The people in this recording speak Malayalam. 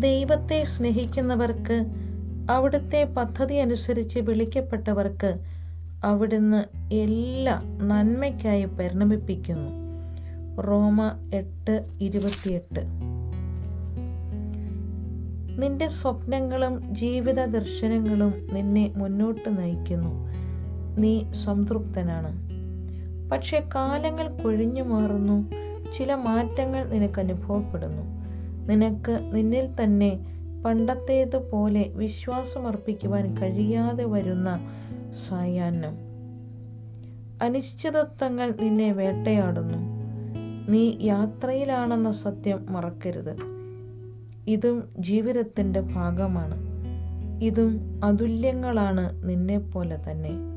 ദൈവത്തെ സ്നേഹിക്കുന്നവർക്ക് അവിടുത്തെ പദ്ധതി അനുസരിച്ച് വിളിക്കപ്പെട്ടവർക്ക് അവിടുന്ന് എല്ലാ നന്മയ്ക്കായി പരിണമിപ്പിക്കുന്നു. റോമ എട്ട് ഇരുപത്തിയെട്ട്. നിന്റെ സ്വപ്നങ്ങളും ജീവിത ദർശനങ്ങളും നിന്നെ മുന്നോട്ട് നയിക്കുന്നു. നീ സംതൃപ്തനാണ്. പക്ഷെ കാലങ്ങൾ കൊഴിഞ്ഞു മാറുന്നു. ചില മാറ്റങ്ങൾ നിനക്ക് അനുഭവപ്പെടുന്നു. നിനക്ക് നിന്നിൽ തന്നെ പണ്ടത്തേതുപോലെ വിശ്വാസമർപ്പിക്കുവാൻ കഴിയാതെ വരുന്ന സായാഹ്നം. അനിശ്ചിതത്വങ്ങൾ നിന്നെ വേട്ടയാടുന്നു. നീ യാത്രയിലാണെന്ന സത്യം മറക്കരുത്. ഇതും ജീവിതത്തിന്റെ ഭാഗമാണ്. ഇതും അതുല്യങ്ങളാണ് നിന്നെപ്പോലെ തന്നെ.